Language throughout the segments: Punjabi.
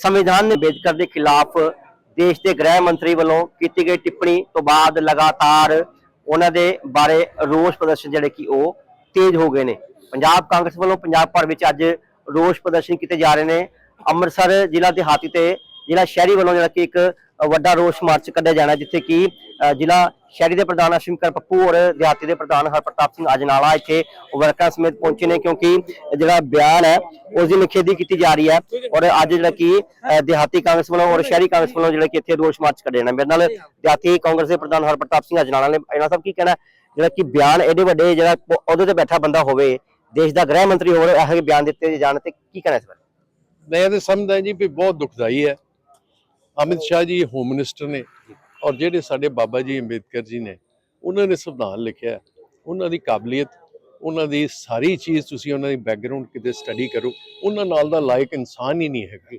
ਸੰਵਿਧਾਨ ਦੇ ਅੰਬੇਦਕਰ ਦੇ ਖਿਲਾਫ ਦੇਸ਼ ਦੇ ਗ੍ਰਹਿ ਮੰਤਰੀ ਵੱਲੋਂ ਕੀਤੀ ਗਈ ਟਿੱਪਣੀ ਤੋਂ ਬਾਅਦ ਲਗਾਤਾਰ ਉਹਨਾਂ ਦੇ ਬਾਰੇ ਰੋਸ ਪ੍ਰਦਰਸ਼ਨ ਜਿਹੜੇ ਕਿ ਉਹ ਤੇਜ਼ ਹੋ ਗਏ ਨੇ। ਪੰਜਾਬ ਕਾਂਗਰਸ ਵੱਲੋਂ ਪੰਜਾਬ ਭਰ ਵਿੱਚ ਅੱਜ ਰੋਸ ਪ੍ਰਦਰਸ਼ਨ ਕੀਤੇ ਜਾ ਰਹੇ ਨੇ। ਅੰਮ੍ਰਿਤਸਰ ਜ਼ਿਲ੍ਹਾ ਦਿਹਾਤੀ ਤੇ ਜ਼ਿਲ੍ਹਾ ਸ਼ਹਿਰੀ ਵੱਲੋਂ ਜਿਹੜਾ ਕਿ ਇੱਕ ਵੱਡਾ ਰੋਸ ਮਾਰਚ ਕੱਢਿਆ ਜਾਣਾ ਜਿੱਥੇ ਕਿ ਜ਼ਿਲ੍ਹਾ ਸ਼ਹਿਰੀ ਦੇ ਪ੍ਰਧਾਨ ਅਸ਼ਵਿੰਕਰ ਪੱਪੂ ਔਰ ਦਿਹਾਤੀ ਦੇ ਪ੍ਰਧਾਨ ਹਰਪ੍ਰਤਾਪ ਸਿੰਘ ਅਜਨਾਲਾ ਇੱਥੇ ਵਰਕਰਾਂ ਸਮੇਤ ਪਹੁੰਚੇ ਨੇ, ਕਿਉਂਕਿ ਜਿਹੜਾ ਬਿਆਨ ਹੈ, ਉਸ ਦੀ ਨਿਖੇਧੀ ਕੀਤੀ ਜਾ ਰਹੀ ਹੈ ਔਰ ਅੱਜ ਜਿਹੜਾ ਕਿ ਦਿਹਾਤੀ ਕਾਂਗਰਸ ਵੱਲੋਂ ਔਰ ਸ਼ਹਿਰੀ ਕਾਂਗਰਸ ਵੱਲੋਂ ਜਿਹੜਾ ਕਿ ਇੱਥੇ ਰੋਸ ਮਾਰਚ ਕੱਢਿਆ ਜਾਣਾ ਮੇਰੇ ਨਾਲ ਦਿਹਾਤੀ ਕਾਂਗਰਸ ਦੇ ਪ੍ਰਧਾਨ ਹਰਪ੍ਰਤਾਪ ਸਿੰਘ ਅਜਨਾਲਾ ਨੇ, ਇਹਨਾਂ ਸਭ ਕੀ ਕਹਿਣਾ ਜਿਹੜਾ ਕਿ ਬਿਆਨ ਐਡੇ ਵੱਡੇ ਜਿਹੜਾ ਉਹਦੇ ਤੇ ਬੈਠਾ ਬੰਦਾ ਹੋਵੇ, ਦੇਸ਼ ਦਾ ਗ੍ਰਹਿ ਮੰਤਰੀ ਹੋਵੇ, ਇਹੋ ਜਿਹੇ ਬਿਆਨ ਦਿੱਤੇ ਜਾਣ ਤੇ ਕੀ ਕਹਿਣਾ ਇਸ ਬਾਰੇ? ਮੈਂ ਤਾਂ ਸਮਝਦਾ ਜੀ ਵੀ ਬਹੁਤ ਦੁਖਦਾਈ ਹੈ। ਅਮਿਤ ਸ਼ਾਹ ਜੀ ਹੋਮ ਮਿਨਿਸਟਰ ਨੇ ਔਰ ਜਿਹੜੇ ਸਾਡੇ ਬਾਬਾ ਜੀ ਅੰਬੇਦਕਰ ਜੀ ਨੇ, ਉਹਨਾਂ ਨੇ ਸੰਵਿਧਾਨ ਲਿਖਿਆ ਉਹਨਾਂ ਦੀ ਕਾਬਲੀਅਤ, ਉਹਨਾਂ ਦੀ ਸਾਰੀ ਚੀਜ਼ ਤੁਸੀਂ ਉਹਨਾਂ ਦੀ ਬੈਕਗ੍ਰਾਉਂਡ ਕਿਤੇ ਸਟੱਡੀ ਕਰੋ, ਉਹਨਾਂ ਨਾਲ ਦਾ ਲਾਇਕ ਇਨਸਾਨ ਹੀ ਨਹੀਂ ਹੈਗਾ।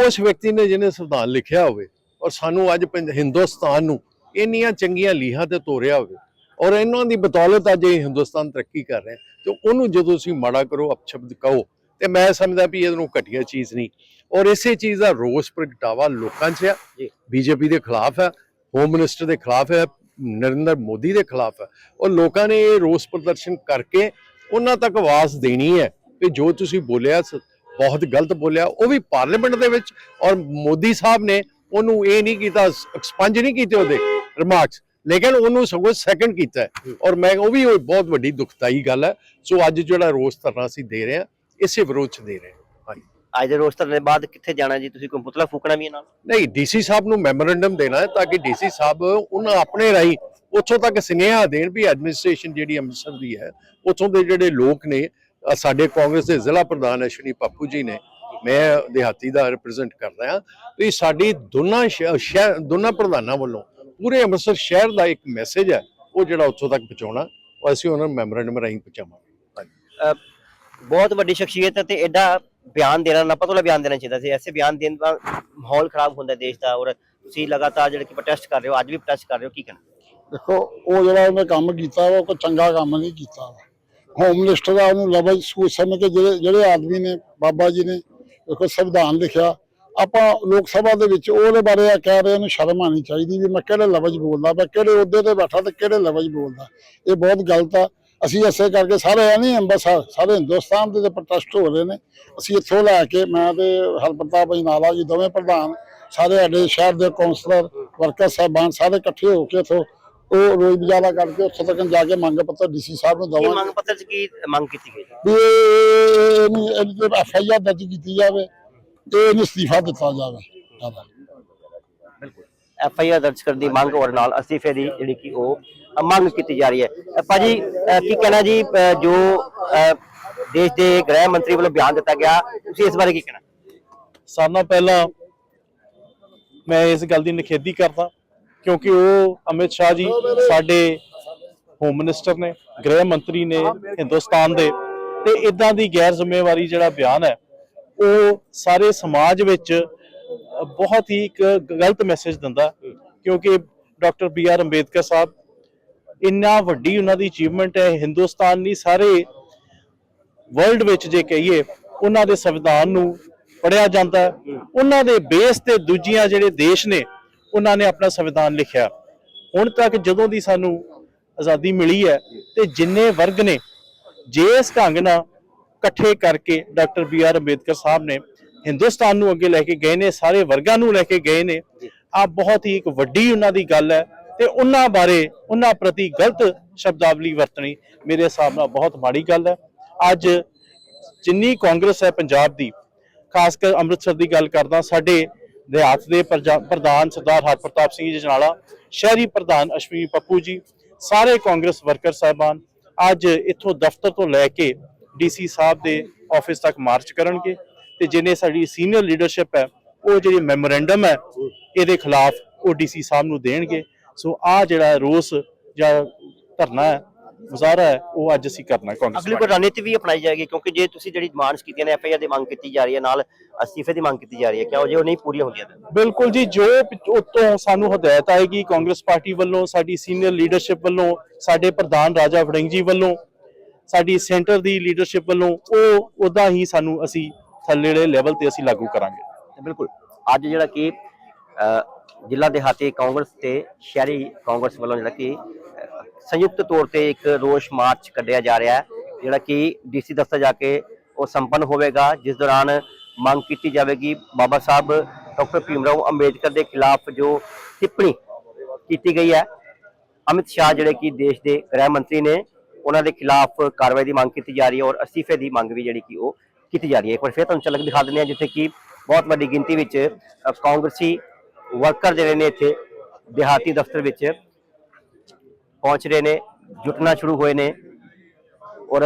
ਉਸ ਵਿਅਕਤੀ ਨੇ ਜਿਹਨੇ ਸੰਵਿਧਾਨ ਲਿਖਿਆ ਹੋਵੇ ਔਰ ਸਾਨੂੰ ਅੱਜ ਪੰਜ- ਹਿੰਦੁਸਤਾਨ ਨੂੰ ਇੰਨੀਆਂ ਚੰਗੀਆਂ ਲੀਹਾਂ ਤੇ ਤੋਰਿਆ ਹੋਵੇ ਔਰ ਇਹਨਾਂ ਦੀ ਬਦੌਲਤ ਅੱਜ ਇਹ ਹਿੰਦੁਸਤਾਨ ਤਰੱਕੀ ਕਰ ਰਿਹਾ ਤੇ ਉਹਨੂੰ ਜਦੋਂ ਤੁਸੀਂ ਮਾੜਾ ਕਰੋ, ਅਪਸ਼ਬਦ ਕਹੋ ਤੇ ਮੈਂ ਸਮਝਦਾ ਵੀ ਇਹਨੂੰ ਘਟੀਆ ਚੀਜ਼ ਨਹੀਂ। ਔਰ ਇਸੇ ਚੀਜ਼ ਦਾ ਰੋਸ ਪ੍ਰਗਟਾਵਾ ਲੋਕਾਂ 'ਚ ਆ। ਜੀ। ਬੀਜੇਪੀ ਦੇ ਖਿਲਾਫ ਹੈ ਹੋਮ ਮਿਨਿਸਟਰ ਦੇ ਖਿਲਾਫ ਹੈ ਨਰਿੰਦਰ ਮੋਦੀ ਦੇ ਖਿਲਾਫ ਹੈ ਔਰ ਲੋਕਾਂ ਨੇ ਇਹ ਰੋਸ ਪ੍ਰਦਰਸ਼ਨ ਕਰਕੇ ਉਹਨਾਂ ਤੱਕ ਆਵਾਜ਼ ਦੇਣੀ ਹੈ ਕਿ ਜੋ ਤੁਸੀਂ ਬੋਲਿਆ ਬਹੁਤ ਗਲਤ ਬੋਲਿਆ ਉਹ ਵੀ ਪਾਰਲੀਮੈਂਟ ਦੇ ਵਿੱਚ। ਔਰ ਮੋਦੀ ਸਾਹਿਬ ਨੇ ਉਹਨੂੰ ਇਹ ਨਹੀਂ ਕੀਤਾ ਐਕਸਪੰਜ ਨਹੀਂ ਕੀਤੇ ਉਹਦੇ ਰਿਮਾਰਕਸ। ਲੇਕਿਨ ਉਹਨੂੰ ਸਗੋਂ ਸੈਕੰਡ ਕੀਤਾ। ਔਰ ਮੈਂ ਉਹ ਵੀ ਬਹੁਤ ਵੱਡੀ ਦੁਖਦਾਈ ਗੱਲ ਹੈ। ਸੋ ਅੱਜ ਜਿਹੜਾ ਰੋਸ ਧਰਨਾ ਅਸੀਂ ਦੇ ਰਹੇ ਹਾਂ ਇਸੇ ਵਿਰੋਧ ਚ ਦੇ ਰਹੇ ਹਾਂ। ਅੱਜ ਦੇ ਰੋਸ ਧਰਨੇ ਬਾਅਦ ਕਿੱਥੇ ਜਾਣਾ ਜੀ? ਤੁਸੀਂ ਕੋਈ ਪੁਤਲਾ ਫੂਕਣਾ ਵੀ ਹੈ ਨਾਲ? ਨਹੀਂ ਡੀਸੀ ਸਾਹਿਬ ਨੂੰ ਮੈਮੋਰੈਂਡਮ ਦੇਣਾ ਹੈ ਤਾਂ ਕਿ ਡੀਸੀ ਸਾਹਿਬ ਉਹਨਾਂ ਆਪਣੇ ਰਾਹੀਂ ਉੱਥੋਂ ਤੱਕ ਸੁਨੇਹਾ ਦੇਣ ਵੀ ਐਡਮਿਨਿਸਟ੍ਰੇਸ਼ਨ ਜਿਹੜੀ ਅੰਮ੍ਰਿਤਸਰ ਦੀ ਹੈ ਉੱਥੋਂ ਦੇ ਜਿਹੜੇ ਲੋਕ ਨੇ ਸਾਡੇ ਕਾਂਗਰਸ ਦੇ ਜ਼ਿਲ੍ਹਾ ਪ੍ਰਧਾਨ ਅਸ਼ਵਨੀ ਪੱਪੂ ਜੀ ਨੇ। ਮੈਂ ਦਿਹਾਤੀ ਦਾ ਰਿਪਰੈਜ਼ੈਂਟ ਕਰਦਾ ਹਾਂ ਵੀ ਸਾਡੀ ਦੋਨਾਂ ਸ਼ਹਿ- ਸ਼ਹਿ- ਦੋਨਾਂ ਪ੍ਰਧਾਨਾਂ ਵੱਲੋਂ ਪੂਰੇ ਅੰਮ੍ਰਿਤਸਰ ਸ਼ਹਿਰ ਦਾ ਇੱਕ ਮੈਸੇਜ ਹੈ ਉਹ ਜਿਹੜਾ ਉੱਥੋਂ ਤੱਕ ਪਹੁੰਚਾਉਣਾ ਉਹ ਅਸੀਂ ਉਹਨਾਂ ਨੂੰ ਮੈਮੋਰੈਂਡਮ ਰਾਹੀਂ ਪਹੁੰਚਾਵਾਂਗੇ। ਬਹੁਤ ਵੱਡੀ ਸ਼ਖਸੀਅਤ ਹੈ ਤੇ ਐਡਾ ਬਿਆਨ ਦੇਣਾ ਨਾ ਪਤਲਾ ਬਿਆਨ ਦੇਣਾ ਚਾਹੀਦਾ ਸੀ। ਐਸੇ ਬਿਆਨ ਦੇਣ ਦਾ ਮਾਹੌਲ ਖਰਾਬ ਹੁੰਦਾ ਦੇਸ਼ ਦਾ ਔਰ ਤੁਸੀਂ ਲਗਾਤਾਰ ਜਿਹੜੇ ਕਿ ਪ੍ਰੋਟੈਸਟ ਕਰ ਰਹੇ ਹੋ, ਅੱਜ ਵੀ ਪ੍ਰੋਟੈਸਟ ਕਰ ਰਹੇ ਹੋ, ਕੀ ਕਹਿਣਾ? ਦੇਖੋ, ਉਹ ਜਿਹੜਾ ਉਹਨੇ ਕੰਮ ਕੀਤਾ ਉਹ ਕੋਈ ਚੰਗਾ ਕੰਮ ਨਹੀਂ ਕੀਤਾ ਹੋਮ ਮਿਨਿਸਟਰ ਦਾ ਉਹਨੂੰ ਲਫ਼ਜ਼ ਸੂਝ ਸਮਝ ਕੇ ਜਿਹੜੇ ਜਿਹੜੇ ਆਦਮੀ ਨੇ, ਬਾਬਾ ਜੀ ਨੇ, ਦੇਖੋ, ਸੰਵਿਧਾਨ ਲਿਖਿਆ। ਆਪਾਂ ਲੋਕ ਸਭਾ ਦੇ ਵਿੱਚ ਉਹਦੇ ਬਾਰੇ ਇਹ ਕਹਿ ਰਹੇ ਉਹਨੂੰ ਸ਼ਰਮ ਆਣੀ ਚਾਹੀਦੀ ਵੀ ਮੈਂ ਕਿਹੜੇ ਲਫ਼ਜ਼ ਬੋਲਦਾ, ਮੈਂ ਕਿਹੜੇ ਅਹੁਦੇ ਤੇ ਬੈਠਾ ਤੇ ਕਿਹੜੇ ਲਫ਼ਜ਼ ਬੋਲਦਾ। ਇਹ ਬਹੁਤ ਗਲਤ ਆ। ਅਸੀਂ ਐਸੇ ਕਰਕੇ ਸਾਰੇ ਐ ਨਹੀਂ ਅੰਬਰਸਰ ਸਾਰੇ ਹਿੰਦੁਸਤਾਨ ਦੇ ਪ੍ਰੋਟੈਸਟ ਹੋ ਰਹੇ ਨੇ ਅਸੀਂ ਇੱਥੋਂ ਲੈ ਕੇ ਮੈਂ ਤੇ ਹਰਪ੍ਰਤਾਪ ਜੀ ਨਾਲਾ ਜੀ ਦੋਵੇਂ ਪ੍ਰਧਾਨ ਸਾਰੇ ਸਾਡੇ ਸ਼ਹਿਰ ਦੇ ਕੌਂਸਲਰ ਵਰਕਰ ਸਾਹਿਬਾਨ ਸਾਰੇ ਇਕੱਠੇ ਹੋ ਕੇ ਇੱਥੋਂ ਉਹ ਰੋਜ਼ ਬਜ਼ਾਰਾ ਕਰਕੇ ਉੱਥੇ ਤੱਕ ਜਾ ਕੇ ਮੰਗ ਪੱਤਰ ਡੀਸੀ ਸਾਹਿਬ ਨੂੰ ਦਵਾਂਗੇ ਮੰਗ ਪੱਤਰ ਚ ਕੀ ਮੰਗ ਕੀਤੀ ਗਈ? ਵੀ ਇਹ- ਇਹਨੂੰ ਇਹਦੀ ਤੇ ਐਫ ਆਈ ਆਰ ਦਰਜ ਕੀਤੀ ਜਾਵੇ ਤੇ ਇਹਨੂੰ ਅਸਤੀਫਾ ਦਿੱਤਾ ਜਾਵੇ ਐਫ ਆਈ ਆਰ ਦਰਜ ਕਰਨ ਦੀ ਮੰਗ ਔਰ ਨਾਲ ਅਸਤੀਫੇ ਦੀ ਜਿਹੜੀ ਕਿ ਉਹ ਮੰਗ ਕੀਤੀ ਜਾ ਰਹੀ ਹੈ। ਭਾਜੀ ਕੀ ਕਹਿਣਾ ਜੀ ਜੋ ਦੇਸ਼ ਦੇ ਗ੍ਰਹਿ ਮੰਤਰੀ ਵੱਲੋਂ ਬਿਆਨ ਦਿੱਤਾ ਗਿਆ, ਤੁਸੀਂ ਇਸ ਬਾਰੇ ਕੀ ਕਹਿਣਾ? ਸਾਰਿਆਂ ਨਾਲੋਂ ਪਹਿਲਾਂ ਮੈਂ ਇਸ ਗੱਲ ਦੀ ਨਿਖੇਧੀ ਕਰਦਾ, ਕਿਉਂਕਿ ਉਹ ਅਮਿਤ ਸ਼ਾਹ ਜੀ ਸਾਡੇ ਹੋਮ ਮਿਨਿਸਟਰ ਨੇ, ਗ੍ਰਹਿ ਮੰਤਰੀ ਨੇ, ਹਿੰਦੁਸਤਾਨ ਦੇ। ਤੇ ਇਦਾਂ ਦੀ ਗੈਰ ਜ਼ਿੰਮੇਵਾਰੀ ਜਿਹੜਾ ਬਿਆਨ ਹੈ, ਉਹ ਸਾਰੇ ਸਮਾਜ ਵਿੱਚ ਬਹੁਤ ਹੀ ਇੱਕ ਗਲਤ ਮੈਸੇਜ ਦਿੰਦਾ, ਕਿਉਂਕਿ doctor B R Ambedkar Sahib ਇੰਨਾ ਵੱਡੀ ਉਹਨਾਂ ਦੀ ਅਚੀਵਮੈਂਟ ਹੈ, ਹਿੰਦੁਸਤਾਨ ਨਹੀਂ ਸਾਰੇ ਵਰਲਡ ਵਿੱਚ ਜੇ ਕਹੀਏ, ਉਹਨਾਂ ਦੇ ਸੰਵਿਧਾਨ ਨੂੰ ਪੜਿਆ ਜਾਂਦਾ ਉਹਨਾਂ ਦੇ ਬੇਸ ਤੇ ਦੂਜੀਆਂ ਜਿਹੜੇ ਦੇਸ਼ ਨੇ, ਉਹਨਾਂ ਨੇ ਆਪਣਾ ਸੰਵਿਧਾਨ ਲਿਖਿਆ। ਹੁਣ ਤੱਕ ਜਦੋਂ ਦੀ ਸਾਨੂੰ ਆਜ਼ਾਦੀ ਮਿਲੀ ਹੈ, ਤੇ ਜਿੰਨੇ ਵਰਗ ਨੇ, ਜੇ ਇਸ ਢੰਗ ਨਾਲ ਇਕੱਠੇ ਕਰਕੇ doctor B R Ambedkar Sahib ਨੇ ਹਿੰਦੁਸਤਾਨ ਨੂੰ ਅੱਗੇ ਲੈ ਕੇ ਗਏ ਨੇ ਸਾਰੇ ਵਰਗਾਂ ਨੂੰ ਲੈ ਕੇ ਗਏ ਨੇ। ਆ ਬਹੁਤ ਹੀ ਇੱਕ ਵੱਡੀ ਉਹਨਾਂ ਦੀ ਗੱਲ ਹੈ ਤੇ ਉਹਨਾਂ ਬਾਰੇ ਉਹਨਾਂ ਪ੍ਰਤੀ ਗਲਤ ਸ਼ਬਦਾਵਲੀ ਵਰਤਣੀ ਮੇਰੇ ਹਿਸਾਬ ਨਾਲ ਬਹੁਤ ਮਾੜੀ ਗੱਲ ਹੈ। ਅੱਜ ਜਿੰਨੀ ਕਾਂਗਰਸ ਹੈ ਪੰਜਾਬ ਦੀ ਖਾਸ ਕਰ ਅੰਮ੍ਰਿਤਸਰ ਦੀ ਗੱਲ ਕਰਦਾ ਸਾਡੇ ਦਿਹਾਤ ਦੇ ਪ੍ਰਧਾਨ ਸਰਦਾਰ ਹਰਪ੍ਰਤਾਪ ਸਿੰਘ ਜੀ ਜਨਾਲਾ ਸ਼ਹਿਰੀ ਪ੍ਰਧਾਨ ਅਸ਼ਵਨੀ ਪੱਪੂ ਜੀ ਸਾਰੇ ਕਾਂਗਰਸ ਵਰਕਰ ਸਾਹਿਬਾਨ ਅੱਜ ਇੱਥੋਂ ਦਫ਼ਤਰ ਤੋਂ ਲੈ ਕੇ ਡੀਸੀ ਸਾਹਿਬ ਦੇ ਆਫਿਸ ਤੱਕ ਮਾਰਚ ਕਰਨਗੇ। ਤੇ ਜਿਹਨੇ ਸਾਡੀ ਸੀਨੀਅਰ ਲੀਡਰਸ਼ਿਪ ਹੈ ਉਹ ਜਿਹੜੀ ਮੈਮੋਰੈਂਡਮ ਹੈ ਇਹਦੇ ਖਿਲਾਫ ਉਹ ਡੀਸੀ ਸਾਹਿਬ ਨੂੰ ਦੇਣਗੇ। ਸੋ ਆ ਜਿਹੜਾ ਰੋਸ ਜਾਂ ਧਰਨਾ ਹੈ ਮੁਜ਼ਾਹਰਾ ਹੈ ਉਹ ਅੱਜ ਅਸੀਂ ਕਰਨਾ ਕਾਂਗਰਸ ਅਗਲੀ ਕੋਈ ਰਣਨੀਤੀ ਵੀ ਅਪਣਾਈ ਜਾਏਗੀ ਕਿਉਂਕਿ ਜੇ ਤੁਸੀਂ ਜਿਹੜੀ ਡਿਮਾਂਡਸ ਕੀਤੀਆਂ ਨੇ ਐਫ ਆਈ ਆਰ ਦੀ ਮੰਗ ਕੀਤੀ ਜਾ ਰਹੀ ਹੈ ਨਾਲ ਅਸਤੀਫੇ ਦੀ ਮੰਗ ਕੀਤੀ ਜਾ ਰਹੀ ਹੈ ਕਿਉਂ ਜੇ ਉਹ ਨਹੀਂ ਪੂਰੀਆਂ ਹੁੰਦੀਆਂ ਤਾਂ? ਬਿਲਕੁਲ ਜੀ ਜੋ ਉੱਤੋਂ ਸਾਨੂੰ ਹਦਾਇਤ ਆਏਗੀ ਕਾਂਗਰਸ ਪਾਰਟੀ ਵੱਲੋਂ ਸਾਡੀ ਸੀਨੀਅਰ ਲੀਡਰਸ਼ਿਪ ਵੱਲੋਂ ਸਾਡੇ ਪ੍ਰਧਾਨ ਰਾਜਾ ਵੜਿੰਗ ਜੀ ਵੱਲੋਂ ਸਾਡੀ ਸੈਂਟਰ ਦੀ ਲੀਡਰਸ਼ਿਪ ਵੱਲੋਂ ਉਹ ਉਦਾਂ ਹੀ ਸਾਨੂੰ ਅਸੀਂ ਥੱਲੇੜੇ ਲੈਵਲ ਤੇ ਅਸੀਂ ਲਾਗੂ ਕਰਾਂਗੇ। ਬਿਲਕੁਲ ਅੱਜ ਜਿਹੜਾ ਕਿ ਅ, ਜ਼ਿਲ੍ਹਾ ਦਿਹਾਤੀ ਕਾਂਗਰਸ ਤੇ ਸ਼ਹਿਰੀ ਕਾਂਗਰਸ ਵੱਲੋਂ ਜਿਹੜਾ ਕਿ ਸੰਯੁਕਤ ਤੌਰ ਤੇ ਇੱਕ ਰੋਸ ਮਾਰਚ ਕੱਢਿਆ ਜਾ ਰਿਹਾ ਹੈ ਜਿਹੜਾ ਕਿ ਡੀਸੀ ਦਫ਼ਤਰ ਜਾ ਕੇ ਉਹ ਸੰਪੰਨ ਹੋਵੇਗਾ ਜਿਸ ਦੌਰਾਨ ਮੰਗ ਕੀਤੀ ਜਾਵੇਗੀ ਬਾਬਾ ਸਾਹਿਬ ਡਾਕਟਰ ਭੀਮਰਾਓ ਅੰਬੇਦਕਰ ਦੇ ਖਿਲਾਫ ਜੋ ਟਿੱਪਣੀ ਕੀਤੀ ਗਈ ਹੈ। ਅਮਿਤ ਸ਼ਾਹ ਜਿਹੜੇ ਕਿ ਦੇਸ਼ ਦੇ ਗ੍ਰਹਿ ਮੰਤਰੀ ਨੇ ਉਹਨਾਂ ਦੇ ਖਿਲਾਫ ਕਾਰਵਾਈ ਦੀ ਮੰਗ ਕੀਤੀ ਜਾ ਰਹੀ ਹੈ ਔਰ ਅਸਤੀਫੇ ਦੀ ਮੰਗ ਵੀ ਜਿਹੜੀ ਕਿ ਉਹ ਕੀਤੀ ਜਾ ਰਹੀ ਹੈ। ਇੱਕ ਵਾਰ ਫਿਰ ਤੁਹਾਨੂੰ ਝਲਕ ਦਿਖਾ ਦਿੰਦੇ ਹਾਂ, ਜਿੱਥੇ ਕਿ ਬਹੁਤ ਵੱਡੀ ਗਿਣਤੀ ਵਿੱਚ ਕਾਂਗਰਸੀ ਵਰਕਰ ਜਿਹੜੇ ਨੇ ਇੱਥੇ ਦਿਹਾਤੀ ਦਫ਼ਤਰ ਵਿੱਚ ਪਹੁੰਚ ਰਹੇ ਨੇ, ਜੁਟਣਾ ਸ਼ੁਰੂ ਹੋਏ ਨੇ। ਔਰ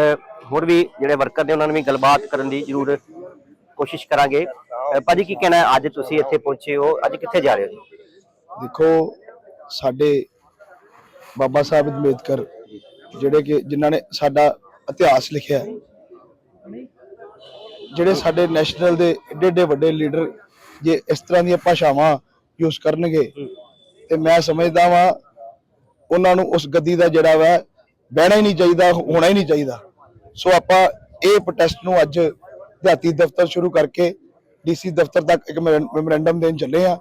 ਹੋਰ ਵੀ ਜਿਹੜੇ ਵਰਕਰ ਨੇ, ਉਹਨਾਂ ਨੂੰ ਵੀ ਗੱਲਬਾਤ ਕਰਨ ਦੀ ਜ਼ਰੂਰ ਕੋਸ਼ਿਸ਼ ਕਰਾਂਗੇ। ਭਾਜੀ, ਕੀ ਕਹਿਣਾ ਅੱਜ ਤੁਸੀਂ ਇੱਥੇ ਪਹੁੰਚੇ ਹੋ। ਅੱਜ ਕਿੱਥੇ ਜਾ ਰਹੇ ਹੋ? ਦੇਖੋ, ਸਾਡੇ ਬਾਬਾ ਸਾਹਿਬ ਅੰਬੇਦਕਰ, ਜਿਹੜੇ ਕਿ ਜਿਨ੍ਹਾਂ ਨੇ ਸਾਡਾ ਇਤਿਹਾਸ ਲਿਖਿਆ ਜਿਹੜੇ ਸਾਡੇ ਨੈਸ਼ਨਲ ਦੇ ਏਡੇ ਏਡੇ ਵੱਡੇ ਲੀਡਰ ਜੇ ਇਸ ਤਰ੍ਹਾਂ ਦੀਆਂ ਭਾਸ਼ਾਵਾਂ ਯੂਜ਼ ਕਰਨਗੇ ਤੇ ਮੈਂ ਸਮਝਦਾ ਵਾਂ ਉਹਨਾਂ ਨੂੰ ਉਸ ਗੱਦੀ ਦਾ ਜਿਹੜਾ ਵਾ ਬਹਿਣਾ ਹੀ ਨਹੀਂ ਚਾਹੀਦਾ ਹੋਣਾ ਹੀ ਨਹੀਂ ਚਾਹੀਦਾ। ਸੋ ਆਪਾਂ ਇਹ ਪ੍ਰੋਟੈਸਟ ਨੂੰ ਅੱਜ ਦਿਹਾਤੀ ਦਫ਼ਤਰ ਸ਼ੁਰੂ ਕਰਕੇ ਡੀਸੀ ਦਫ਼ਤਰ ਤੱਕ ਇੱਕ ਮੈਮੋਰੈਂਡਮ ਦੇਣ ਚੱਲੇ ਆ।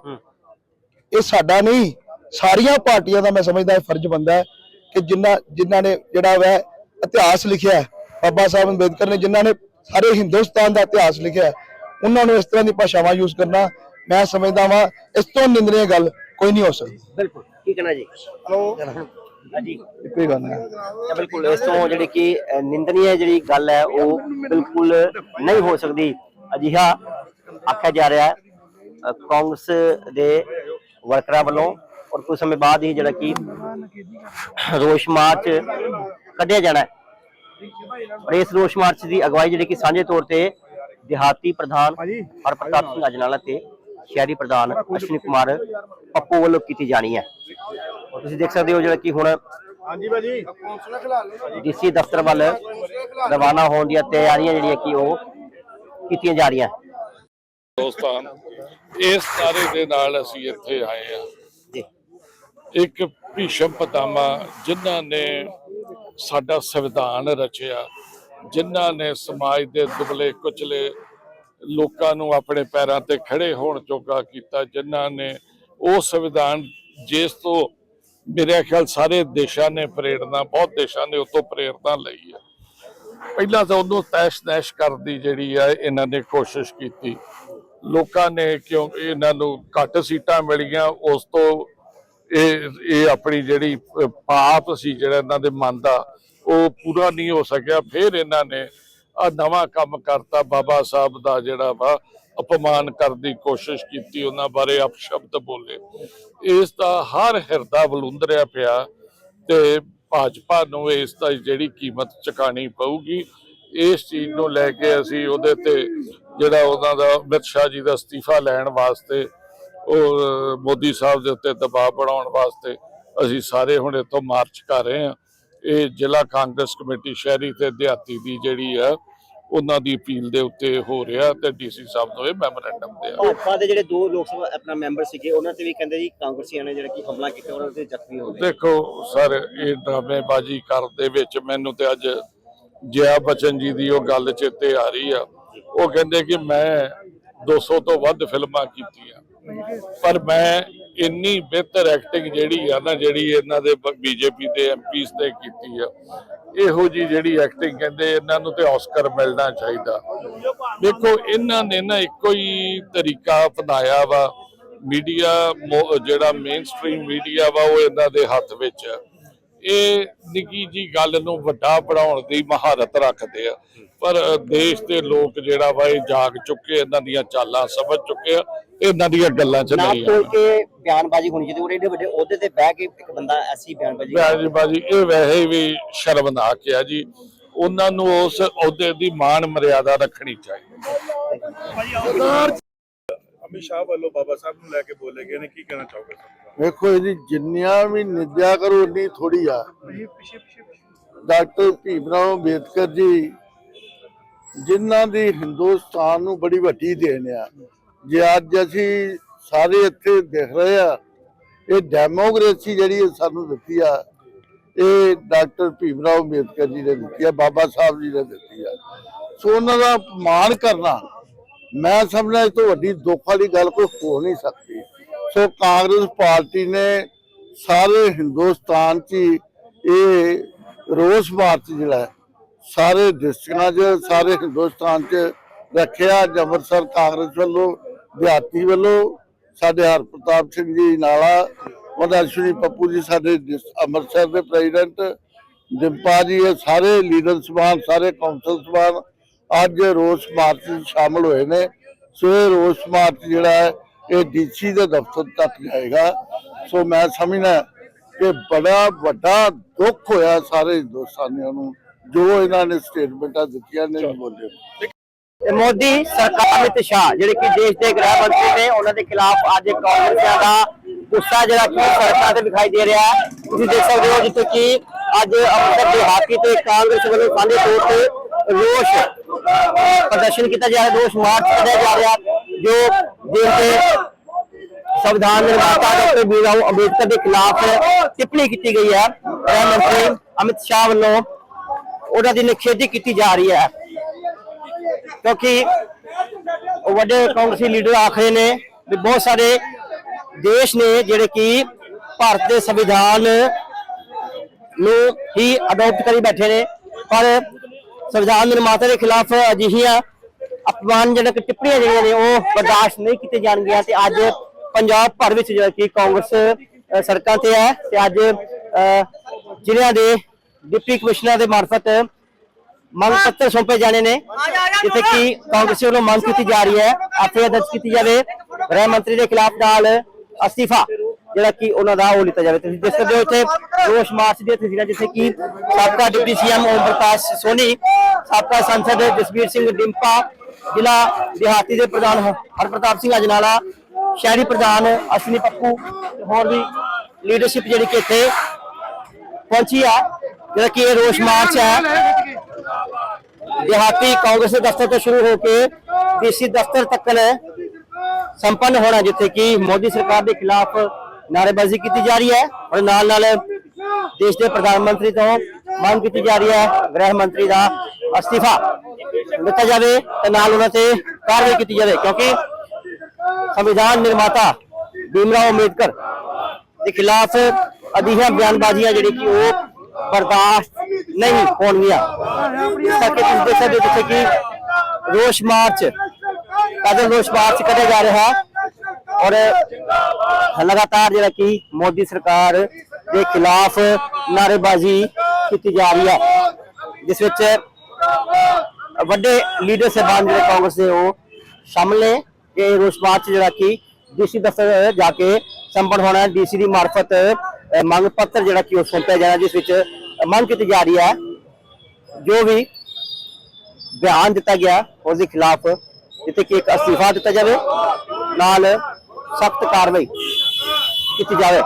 ਇਹ ਸਾਡਾ ਨਹੀਂ ਸਾਰੀਆਂ ਪਾਰਟੀਆਂ ਦਾ ਮੈਂ ਸਮਝਦਾ ਇਹ ਫਰਜ਼ ਬੰਦਾ ਕਿ ਜਿਨ੍ਹਾਂ ਜਿਨ੍ਹਾਂ ਨੇ ਜਿਹੜਾ ਵੈ ਇਤਿਹਾਸ ਲਿਖਿਆ ਬਾਬਾ ਸਾਹਿਬ ਅੰਬੇਦਕਰ ਨੇ ਜਿਨ੍ਹਾਂ ਨੇ ਸਾਰੇ ਹਿੰਦੁਸਤਾਨ ਦਾ ਇਤਿਹਾਸ ਲਿਖਿਆ ਉਹਨਾਂ ਨੂੰ ਇਸ ਤਰ੍ਹਾਂ ਦੀ ਭਾਸ਼ਾਵਾਂ ਯੂਜ਼ ਕਰਨਾ ਮੈਂ ਸਮਝਦਾ ਵਾਂ ਇਸ ਤੋਂ ਨਿੰਦਨੀय ਗੱਲ ਕੋਈ ਨਹੀਂ ਹੋ ਸਕਦੀ। ਬਿਲਕੁਲ। ਕੀ ਕਹਿਣਾ ਜੀ? ਹਾਂਜੀ ਇੱਕੋ ਹੀ ਗੱਲ ਹੈ। ਤਾਂ ਬਿਲਕੁਲ ਇਸ ਤੋਂ ਜਿਹੜੀ ਕਿ ਅਹ, ਨਿੰਦਨੀय ਜਿਹੜੀ ਗੱਲ ਹੈ ਉਹ ਬਿਲਕੁਲ ਨਹੀਂ ਹੋ ਸਕਦੀ। ਅਜਿਹਾ ਆਖਿਆ ਜਾ ਰਿਹਾ ਹੈ। ਕਾਂਗਰਸ ਦੇ ਵਰਕਰਾਂ ਵੱਲੋਂ ਔਰ ਕੁਝ ਸਮੇਂ ਬਾਅਦ ਹੀ ਜਿਹੜਾ ਕਿ ਰੋਸ਼ ਮਾਰਚ ਕੱਢਿਆ ਜਾਣਾ ਹੈ। ਔਰ ਇਸ ਰੋਸ਼ ਮਾਰਚ ਦੀ ਅਗਵਾਈ ਜਿਹੜੀ ਕਿ ਸਾਂਝੇ ਤੌਰ ਤੇ ਦਿਹਾਤੀ ਪ੍ਰਧਾਨ ਹਰਪ੍ਰਤਾਪ ਸਿੰਘ ਅਜਨਾਲਾ ਤੇ ਸ਼ਹਿਰੀ ਪ੍ਰਧਾਨ ਅਸ਼ਵਨੀ ਕੁਮਾਰ ਪੱਪੂ ਵੱਲੋਂ ਕੀਤੀ ਜਾਣੀ ਹੈ। ਔਰ ਤੁਸੀਂ ਦੇਖ ਸਕਦੇ ਹੋ ਜਿਹੜਾ ਕਿ ਹੁਣ ਡੀਸੀ ਦਫ਼ਤਰ ਵੱਲ ਰਵਾਨਾ ਹੋਣ ਦੀਆਂ ਤਿਆਰੀਆਂ ਜਿਹੜੀਆਂ ਕਿ ਉਹ ਕੀਤੀਆਂ ਜਾ ਰਹੀਆਂ। ਦੋਸਤਾਨ ਇਸ ਸਾਰੇ ਦੇ ਨਾਲ ਅਸੀਂ ਇੱਥੇ ਆਏ ਆ ਜੀ। ਇੱਕ ਭੀਸ਼ਮ ਪਤਾਮਾ ਜਿਨ੍ਹਾਂ ਨੇ ਸਾਡਾ ਸੰਵਿਧਾਨ ਰਚਿਆ, ਜਿਨ੍ਹਾਂ ਨੇ ਸਮਾਜ ਦੇ ਦੁਬਲੇ ਕੁਚਲੇ ਲੋਕਾਂ ਨੂੰ ਆਪਣੇ ਪੈਰਾਂ ਤੇ ਖੜੇ ਹੋਣ ਚੋਗਾ ਕੀਤਾ, ਜਿਨ੍ਹਾਂ ਨੇ ਉਹ ਸੰਵਿਧਾਨ ਜਿਸ ਤੋਂ ਮੇਰੇ ਖਿਆਲ ਸਾਰੇ ਦੇਸ਼ਾਂ ਨੇ ਪ੍ਰੇਰਣਾ ਬਹੁਤ ਦੇਸ਼ਾਂ ਨੇ ਉਤੋਂ ਪ੍ਰੇਰਣਾ ਲਈ ਹੈ। ਪਹਿਲਾਂ ਤਾਂ ਉਹਨੂੰ ਤੈਸ਼ ਨੈਸ਼ ਕਰਨ ਦੀ ਜਿਹੜੀ ਆ ਇਹਨਾਂ ਨੇ ਕੋਸ਼ਿਸ਼ ਕੀਤੀ। ਲੋਕਾਂ ਨੇ ਕਿਉਂ ਇਹਨਾਂ ਨੂੰ ਘੱਟ ਸੀਟਾਂ ਮਿਲੀਆਂ, ਉਸ ਤੋਂ ਇਹ ਇਹ ਆਪਣੀ ਜਿਹੜੀ ਪਾਪ ਸੀ ਜਿਹੜਾ ਇਹਨਾਂ ਦੇ ਮਨ ਦਾ, ਉਹ ਪੂਰਾ ਨਹੀਂ ਹੋ ਸਕਿਆ। ਫਿਰ ਇਹਨਾਂ ਨੇ ਆ ਨਵਾਂ ਕੰਮ ਕਰਤਾ। ਬਾਬਾ ਸਾਹਿਬ ਦਾ ਜਿਹੜਾ ਵਾ, ਅਪਮਾਨ ਕਰਨ ਦੀ ਕੋਸ਼ਿਸ਼ ਕੀਤੀ, ਉਹਨਾਂ ਬਾਰੇ ਅਪਸ਼ਬਦ ਬੋਲੇ। ਇਸ ਦਾ ਹਰ ਹਿਰਦਾ ਬਲੁੰਦਰਿਆ ਪਿਆ ਤੇ ਭਾਜਪਾ ਨੂੰ ਇਸ ਦਾ ਜਿਹੜੀ ਕੀਮਤ ਚੁਕਾਣੀ ਪਊਗੀ, ਇਸ ਚੀਜ਼ ਨੂੰ ਲੈ ਕੇ ਅਸੀਂ ਉਹਦੇ ਤੇ ਜਿਹੜਾ ਉਹਨਾਂ ਦਾ ਅਮਿਤ ਸ਼ਾਹ ਜੀ ਦਾ ਅਸਤੀਫਾ ਲੈਣ ਵਾਸਤੇ ਉਹ ਮੋਦੀ ਸਾਹਿਬ ਦੇ ਉੱਤੇ ਦਬਾਅ ਬਣਾਉਣ ਵਾਸਤੇ ਅਸੀਂ ਸਾਰੇ ਹੁਣ ਇੱਥੋਂ ਮਾਰਚ ਕਰ ਰਹੇ ਹਾਂ। ਇਹ ਜ਼ਿਲ੍ਹਾ ਕਾਂਗਰਸ ਕਮੇਟੀ ਸ਼ਹਿਰੀ ਤੇ ਦਿਹਾਤੀ ਦੀ ਜਿਹੜੀ ਆ ਉਹਨਾਂ ਦੀ ਅਪੀਲ ਦੇ ਉੱਤੇ ਹੋ ਰਿਹਾ ਤੇ ਡੀਸੀ ਸਾਹਿਬ ਤੋਂ ਇਹ ਮੈਮੋਰੈਂਡਮ ਦੇ ਆ। ਭਾਜਪਾ ਦੇ ਜਿਹੜੇ ਦੋ ਲੋਕ ਸਭਾ ਆਪਣਾ ਮੈਂਬਰ ਸੀਗੇ ਉਹਨਾਂ ਤੇ ਵੀ ਕਹਿੰਦੇ ਜੀ ਕਾਂਗਰਸੀਆਂ ਨੇ ਜਿਹੜਾ ਕਿ ਹਮਲਾ ਕੀਤਾ ਉਹਨਾਂ ਤੇ ਜ਼ਖਮੀ ਹੋ ਗਏ। ਦੇਖੋ ਸਰ ਇਹ ਡਰਾਮੇਬਾਜ਼ੀ ਕਰਨ ਦੇ ਵਿੱਚ ਮੈਨੂੰ ਤੇ ਅੱਜ ਜਿਆ ਬਚਨ ਜੀ ਦੀ ਉਹ ਗੱਲ ਚੇਤੇ ਆ ਰਹੀ ਆ। ਉਹ ਕਹਿੰਦੇ ਕਿ ਮੈਂ 200 ਤੋਂ ਵੱਧ ਫਿਲਮਾਂ ਕੀਤੀਆਂ। ਪਰ ਮੈਂ ਇੰਨੀ ਬਿਹਤਰ ਐਕਟਿੰਗ ਜਿਹੜੀ ਆ ਨਾ, ਜਿਹੜੀ ਇਹਨਾਂ ਦੇ ਬੀਜੇਪੀ ਦੇ ਐਮਪੀਸ ਤੇ ਕੀਤੀ ਆ, ਇਹੋ ਜੀ ਜਿਹੜੀ ਐਕਟਿੰਗ ਕਹਿੰਦੇ ਇਹਨਾਂ ਨੂੰ ਤੇ ਆਸਕਰ ਮਿਲਣਾ ਚਾਹੀਦਾ। ਦੇਖੋ, ਇਹਨਾਂ ਨੇ ਨਾ ਇੱਕੋ ਹੀ ਤਰੀਕਾ ਅਪਣਾਇਆ ਵਾ ਮੀਡੀਆ ਜਿਹੜਾ ਮੇਨ ਸਟ੍ਰੀਮ ਮੀਡੀਆ ਵਾ, ਉਹ ਇਹਨਾਂ ਦੇ ਹੱਥ ਵਿੱਚ ਆ। ਇਹ ਨਿੱਕੀ ਜੀ ਗੱਲ ਨੂੰ ਵੱਡਾ ਬਣਾਉਣ ਦੀ ਮਹਾਰਤ ਰੱਖਦੇ ਆ। ਪਰ ਦੇਸ਼ ਦੇ ਲੋਕ ਜਿਹੜਾ ਵਾ, ਇਹ ਜਾਗ ਚੁੱਕੇ, ਇਹਨਾਂ ਦੀਆਂ ਚਾਲਾਂ ਸਮਝ ਚੁੱਕੇ ਆ। ਇਹਨਾਂ ਦੀਆਂ ਗੱਲਾਂ ਚ ਨਾਮ ਨਹੀਂ ਤੋਲ ਕੇ ਬਿਆਨਬਾਜ਼ੀ ਹੋਣੀ ਚਾਹੀਦੀ ਉਹ ਏਡੇ ਵੱਡੇ ਅਹੁਦੇ ਤੇ ਬਹਿ ਕੇ ਇੱਕ ਬੰਦਾ ਐਸੀ ਬਿਆਨਬਾਜ਼ੀ ਬਾਜੀ ਇਹ ਵੈਸੇ ਵੀ ਸ਼ਰਮਨਾਕ ਆ ਜੀ। ਉਹਨਾਂ ਨੂੰ ਉਸ ਅਹੁਦੇ ਦੀ ਮਾਣ ਮਰਿਆਦਾ ਰੱਖਣੀ ਚਾਹੀਦੀ। ਅਮਿਤ ਸ਼ਾਹ ਵੱਲੋਂ ਬਾਬਾ ਸਾਹਿਬ ਨੂੰ ਲੈ ਕੇ ਬੋਲੇ ਗਏ ਨੇ ਕੀ ਕਹਿਣਾ ਚਾਹੋਗੇ ਵੇਖੋ ਇਹਦੀ ਜਿੰਨੀਆਂ ਵੀ ਨਿੰਦਿਆ ਕਰੋ ਉਨੀ ਥੋੜੀ ਆ। ਡਾਕਟਰ ਭੀਮਰਾਓ ਅੰਬੇਦਕਰ ਜੀ ਜਿਨ੍ਹਾਂ ਦੀ ਹਿੰਦੁਸਤਾਨ ਨੂੰ ਬੜੀ ਵੱਡੀ ਦੇਣ ਆ। ਜੇ ਅੱਜ ਅਸੀਂ ਸਾਰੇ ਇੱਥੇ ਦੇਖ ਰਹੇ ਆ, ਇਹ ਡੈਮੋਕ੍ਰੇਸੀ ਜਿਹੜੀ ਸਾਨੂੰ ਦਿੱਤੀ ਆ, ਇਹ ਡਾਕਟਰ ਭੀਮ ਰਾਓ ਅੰਬੇਦਕਰ ਜੀ ਨੇ ਦਿੱਤੀ ਆ, ਬਾਬਾ ਸਾਹਿਬ ਜੀ ਨੇ ਦਿੱਤੀ ਆ। ਸੋ ਉਹਨਾਂ ਦਾ ਮਾਣ ਕਰਨਾ, ਮੈਂ ਸਮਝਦਾ ਇਸ ਤੋਂ ਵੱਡੀ ਦੁੱਖ ਵਾਲੀ ਗੱਲ ਕੋਈ ਹੋ ਨਹੀਂ ਸਕਦੀ। ਸੋ ਕਾਂਗਰਸ ਪਾਰਟੀ ਨੇ ਸਾਰੇ ਹਿੰਦੁਸਤਾਨ 'ਚ ਹੀ ਇਹ ਰੋਸ ਮਾਰਚ ਜਿਹੜਾ ਸਾਰੇ ਡਿਸਟ੍ਰਿਕਟਾਂ 'ਚ, ਸਾਰੇ ਹਿੰਦੁਸਤਾਨ 'ਚ ਰੱਖਿਆ ਅੱਜ ਅੰਮ੍ਰਿਤਸਰ ਕਾਂਗਰਸ ਵੱਲੋਂ। ਦਿਹਾਤੀ ਵੱਲੋਂ ਸਾਡੇ ਹਰਪ੍ਰਤਾਪ ਸਿੰਘ ਜੀ ਨਾਲਾ ਉਹਦਾ ਸ਼੍ਰੀ ਪੱਪੂ ਜੀ ਸਾਡੇ ਅੰਮ੍ਰਿਤਸਰ ਦੇ ਪ੍ਰੈਜ਼ੀਡੈਂਟ ਡਿੰਪਾ ਜੀ ਇਹ ਸਾਰੇ ਲੀਡਰ ਸਭਾਨ ਸਾਰੇ ਕੌਂਸਲ ਸਭਾਨ ਅੱਜ ਰੋਸ ਮਾਰਚ ਵਿੱਚ ਸ਼ਾਮਲ ਹੋਏ ਨੇ। ਸੋ ਇਹ ਰੋਸ ਮਾਰਚ ਜਿਹੜਾ ਹੈ ਇਹ ਡੀਸੀ ਦੇ ਦਫ਼ਤਰ ਤੱਕ ਜਾਏਗਾ। ਸੋ ਮੈਂ ਸਮਝਦਾ ਕਿ ਬੜਾ ਵੱਡਾ ਦੁੱਖ ਹੋਇਆ ਸਾਰੇ ਹਿੰਦੁਸਤਾਨੀਆਂ ਨੂੰ ਜੋ ਇਹਨਾਂ ਨੇ ਸਟੇਟਮੈਂਟਾਂ ਦਿੱਤੀਆਂ ਨੇ ਬੋਲੇ। ਤੇ ਮੋਦੀ ਸਰਕਾਰ ਅਮਿਤ ਸ਼ਾਹ, ਜਿਹੜੇ ਕਿ ਦੇਸ਼ ਦੇ ਗ੍ਰਹਿ ਮੰਤਰੀ ਨੇ, ਉਹਨਾਂ ਦੇ ਖਿਲਾਫ ਅੱਜ ਕਾਂਗਰਸੀਆਂ ਦਾ ਗੁੱਸਾ ਜਿਹੜਾ ਕਿ ਸੜਕਾਂ ਤੇ ਦਿਖਾਈ ਦੇ ਰਿਹਾ ਹੈ। ਤੁਸੀਂ ਦੇਖ ਸਕਦੇ ਹੋ ਜਿੱਥੇ ਕਿ ਅੱਜ ਅੰਮ੍ਰਿਤਸਰ ਦੇ ਹਾਕੀ ਤੇ ਕਾਂਗਰਸ ਵੱਲੋਂ ਸਾਂਝੇ ਤੌਰ ਤੇ ਰੋਸ ਪ੍ਰਦਰਸ਼ਨ ਕੀਤਾ ਜਾ ਰਿਹਾ, ਰੋਸ ਮਾਰਚ ਕੱਢਿਆ ਜਾ ਰਿਹਾ, ਜੋ ਦੇਸ਼ ਦੇ ਸੰਵਿਧਾਨ ਨਿਰਮਾਤਾ ਡਾਕਟਰ ਬੀਰਾਓ ਅੰਬੇਦਕਰ ਦੇ ਖਿਲਾਫ ਟਿੱਪਣੀ ਕੀਤੀ ਗਈ ਹੈ। ਗ੍ਰਹਿ ਮੰਤਰੀ ਅਮਿਤ ਸ਼ਾਹ ਵੱਲੋਂ ਉਹਨਾਂ ਦੀ ਨਿਖੇਧੀ ਕੀਤੀ ਜਾ ਰਹੀ ਹੈ। ਕਿਉਂਕਿ ਵੱਡੇ ਕਾਂਗਰਸੀ ਲੀਡਰ ਆਖਰੇ ਨੇ ਵੀ ਬਹੁਤ ਸਾਰੇ ਦੇਸ਼ ਨੇ ਜਿਹੜੇ ਕਿ ਭਾਰਤ ਦੇ ਸੰਵਿਧਾਨ ਨੂੰ ਹੀ ਅਡਾਪਟ ਕਰੀ ਬੈਠੇ ਨੇ। ਪਰ ਸੰਵਿਧਾਨ ਨਿਰਮਾਤਾ ਦੇ ਖਿਲਾਫ ਅਜਿਹੀਆਂ ਅਪਮਾਨਜਨਕ ਟਿੱਪਣੀਆਂ ਜਿਹੜੀਆਂ ਨੇ ਉਹ ਬਰਦਾਸ਼ਤ ਨਹੀਂ ਕੀਤੀਆਂ ਜਾਣਗੀਆਂ ਤੇ ਅੱਜ ਪੰਜਾਬ ਭਰ ਵਿੱਚ ਜਿਹੜਾ ਕਿ ਕਾਂਗਰਸ ਸੜਕਾਂ ਤੇ ਹੈ ਤੇ ਅੱਜ ਅ, ਜ਼ਿਲ੍ਹਿਆਂ ਦੇ ਡਿਪਟੀ ਕਮਿਸ਼ਨਰ ਦੇ ਮਾਰਫਤ ਮੰਗ ਪੱਤਰ ਸੌਂਪੇ ਜਾਣੇ ਨੇ ਜਿੱਥੇ ਕਿ ਕਾਂਗਰਸ ਵੱਲੋਂ ਮੰਗ ਕੀਤੀ ਜਾ ਰਹੀ ਹੈ ਐਫਆਈਆਰ ਦਰਜ ਕੀਤੀ ਜਾਵੇ। ਗ੍ਰਹਿ ਮੰਤਰੀ ਦੇ ਖਿਲਾਫ ਨਾਲ ਅਸਤੀਫਾ ਜਿਹੜਾ ਕਿ ਉਹਨਾਂ ਦਾ ਉਹ ਲਿੱਤਾ ਜਾਵੇ। ਤੁਸੀਂ ਦੇਖ ਸਕਦੇ ਹੋ ਇੱਥੇ ਰੋਸ ਮਾਰਚ ਦੀਆਂ ਤਸਵੀਰਾਂ ਜਿੱਥੇ ਕਿ ਸਾਬਕਾ ਡਿਪਟੀ ਸੀਐਮ ਓਮ ਪ੍ਰਕਾਸ਼ ਸੋਨੀ ਸਾਬਕਾ ਸੰਸਦ ਜਸਬੀਰ ਸਿੰਘ ਡਿੰਪਾ ਜ਼ਿਲ੍ਹਾ ਦਿਹਾਤੀ ਦੇ ਪ੍ਰਧਾਨ ਹਰਪ੍ਰਤਾਪ ਸਿੰਘ ਅਜਨਾਲਾ ਸ਼ਹਿਰੀ ਪ੍ਰਧਾਨ ਅਸ਼ਵਨੀ ਪੱਪੂ ਤੇ ਹੋਰ ਵੀ ਲੀਡਰਸ਼ਿਪ ਜਿਹੜੀ ਕਿ ਇੱਥੇ ਪਹੁੰਚੀ ਆ ਜਿਹੜਾ ਕਿ ਇਹ ਰੋਸ ਮਾਰਚ ਹੈ। ਦਿਹਾਤੀ ਕਾਂਗਰਸ ਦੇ ਦਫ਼ਤਰ ਤੋਂ ਸ਼ੁਰੂ ਹੋ ਕੇ ਡੀਸੀ ਦਫ਼ਤਰ ਤੱਕ ਸੰਪੰਨ ਹੋਣਾ ਜਿੱਥੇ ਕਿ ਮੋਦੀ ਸਰਕਾਰ ਦੇ ਖਿਲਾਫ ਨਾਅਰੇਬਾਜ਼ੀ ਕੀਤੀ ਜਾ ਰਹੀ ਹੈ ਔਰ ਦੇਸ਼ ਦੇ ਪ੍ਰਧਾਨ ਮੰਤਰੀ ਤੋਂ ਮੰਗ ਕੀਤੀ ਜਾ ਰਹੀ ਹੈ ਗ੍ਰਹਿ ਮੰਤਰੀ ਦਾ ਅਸਤੀਫਾ ਦਿੱਤਾ ਜਾਵੇ ਤੇ ਨਾਲ ਉਹਨਾਂ ਤੇ ਕਾਰਵਾਈ ਕੀਤੀ ਜਾਵੇ ਕਿਉਂਕਿ ਸੰਵਿਧਾਨ ਨਿਰਮਾਤਾ ਭੀਮਰਾਓ ਅੰਬੇਦਕਰ ਦੇ ਖਿਲਾਫ ਅਜਿਹੀਆਂ ਬਿਆਨਬਾਜ਼ੀਆਂ ਜਿਹੜੀ ਕਿ ਉਹ ਬਰਦਾਸ਼ਤ ਨਹੀਂ ਹੋਣਗੀਆਂ ਇਸ ਕਰਕੇ ਤੁਸੀਂ ਦੇਖ ਸਕਦੇ ਹੋ ਜਿੱਥੇ ਕਿ ਰੋਸ਼ ਮਾਰਚ ਪੈਦਲ ਰੋਸ਼ ਮਾਰਚ ਕੱਢਿਆ ਜਾ ਔਰ ਲਗਾਤਾਰ ਜਿਹੜਾ ਕਿ ਮੋਦੀ ਸਰਕਾਰ ਦੇ ਖਿਲਾਫ ਨਾਅਰੇਬਾਜ਼ੀ ਕੀਤੀ ਜਾ ਰਹੀ ਹੈ। ਜਿਸ ਵਿੱਚ ਵੱਡੇ ਲੀਡਰ ਸਾਹਿਬਾਨ ਜਿਹੜੇ ਕਾਂਗਰਸ ਦੇ ਉਹ ਸ਼ਾਮਲ ਨੇ ਇਹ ਰੋਸ ਮਾਰਚ ਜਿਹੜਾ ਕਿ ਡੀਸੀ ਦਫ਼ਤਰ ਜਾ ਕੇ ਸੰਪੰਨ ਹੋਣਾ ਹੈ। ਡੀਸੀ ਦੀ ਮਾਰਫਤ ਮੰਗ ਪੱਤਰ ਜਿਹੜਾ ਕਿ ਉਹ ਸੌਂਪਿਆ ਜਾਣਾ ਜਿਸ ਵਿੱਚ ਮੰਗ ਕੀਤੀ ਜਾ ਰਹੀ ਹੈ, ਜੋ ਵੀ ਬਿਆਨ ਦਿੱਤਾ ਗਿਆ, ਉਸ ਦੇ ਖਿਲਾਫ ਜਿੱਥੇ ਕਿ ਇੱਕ ਅਸਤੀਫਾ ਦਿੱਤਾ ਜਾਵੇ, ਨਾਲ ਸਖਤ ਕਾਰਵਾਈ ਕੀਤੀ ਜਾਵੇ।